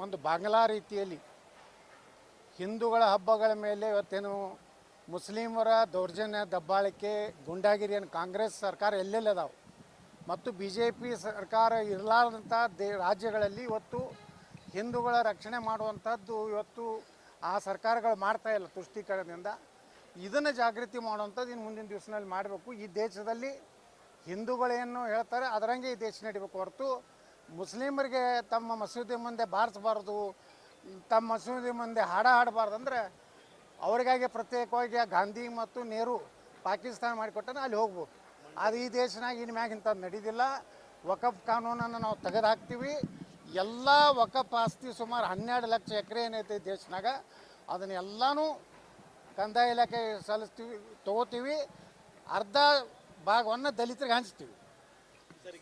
ಒಂದು ಬಾಂಗ್ಲಾ ರೀತಿಯಲ್ಲಿ ಹಿಂದೂಗಳ ಹಬ್ಬಗಳ ಮೇಲೆ ಇವತ್ತೇನು ಮುಸ್ಲಿಮರ ದೌರ್ಜನ್ಯ ದಬ್ಬಾಳಿಕೆ ಗುಂಡಾಗಿರಿಯನ್ನು ಕಾಂಗ್ರೆಸ್ ಸರ್ಕಾರ ಎಲ್ಲೆಲ್ಲಿ ಅದಾವೆ? ಮತ್ತು ಬಿ ಜೆ ಪಿ ಸರ್ಕಾರ ಇರಲಾರ್ದಂಥ ದೇ ರಾಜ್ಯಗಳಲ್ಲಿ ಇವತ್ತು ಹಿಂದೂಗಳ ರಕ್ಷಣೆ ಮಾಡುವಂಥದ್ದು ಇವತ್ತು ಆ ಸರ್ಕಾರಗಳು ಮಾಡ್ತಾ ಇಲ್ಲ ತುಷ್ಟೀಕರಣದಿಂದ. ಇದನ್ನು ಜಾಗೃತಿ ಮಾಡುವಂಥದ್ದು ಇನ್ನು ಮುಂದಿನ ದಿವಸದಲ್ಲಿ ಮಾಡಬೇಕು. ಈ ದೇಶದಲ್ಲಿ ಹಿಂದೂಗಳೇನು ಹೇಳ್ತಾರೆ ಅದರಂಗೆ ಈ ದೇಶ ನಡಿಬೇಕು ಹೊರತು ಮುಸ್ಲಿಮರಿಗೆ ತಮ್ಮ ಮಸೂದಿ ಮುಂದೆ ಬಾರಿಸಬಾರ್ದು, ತಮ್ಮ ಮಸೂದಿ ಮುಂದೆ ಹಾಡ ಹಾಡಬಾರ್ದು ಅಂದರೆ ಅವರಿಗಾಗಿ ಪ್ರತ್ಯೇಕವಾಗಿ ಗಾಂಧಿ ಮತ್ತು ನೆಹರು ಪಾಕಿಸ್ತಾನ ಮಾಡಿಕೊಟ್ಟನ ಅಲ್ಲಿ ಹೋಗ್ಬೋದು. ಅದು ಈ ದೇಶನಾಗ ಇನ್ನು ಮ್ಯಾಗ ಇಂಥದ್ದು ನಡೀದಿಲ್ಲ. ವಕಫ್ ಕಾನೂನನ್ನು ನಾವು ತೆಗೆದು ಹಾಕ್ತೀವಿ ಎಲ್ಲ ವಕಫ್ ಆಸ್ತಿ ಸುಮಾರು ಹನ್ನೆರಡು ಲಕ್ಷ ಎಕರೆ ಏನೈತೆ ದೇಶನಾಗ ಅದನ್ನೆಲ್ಲನೂ ಕಂದಾಯ ಇಲಾಖೆ ಸಲ್ಲಿಸ್ತೀವಿ, ತೊಗೋತೀವಿ. ಅರ್ಧ ಭಾಗವನ್ನು ದಲಿತರಿಗೆ ಹಂಚ್ತೀವಿ. ಸರಿ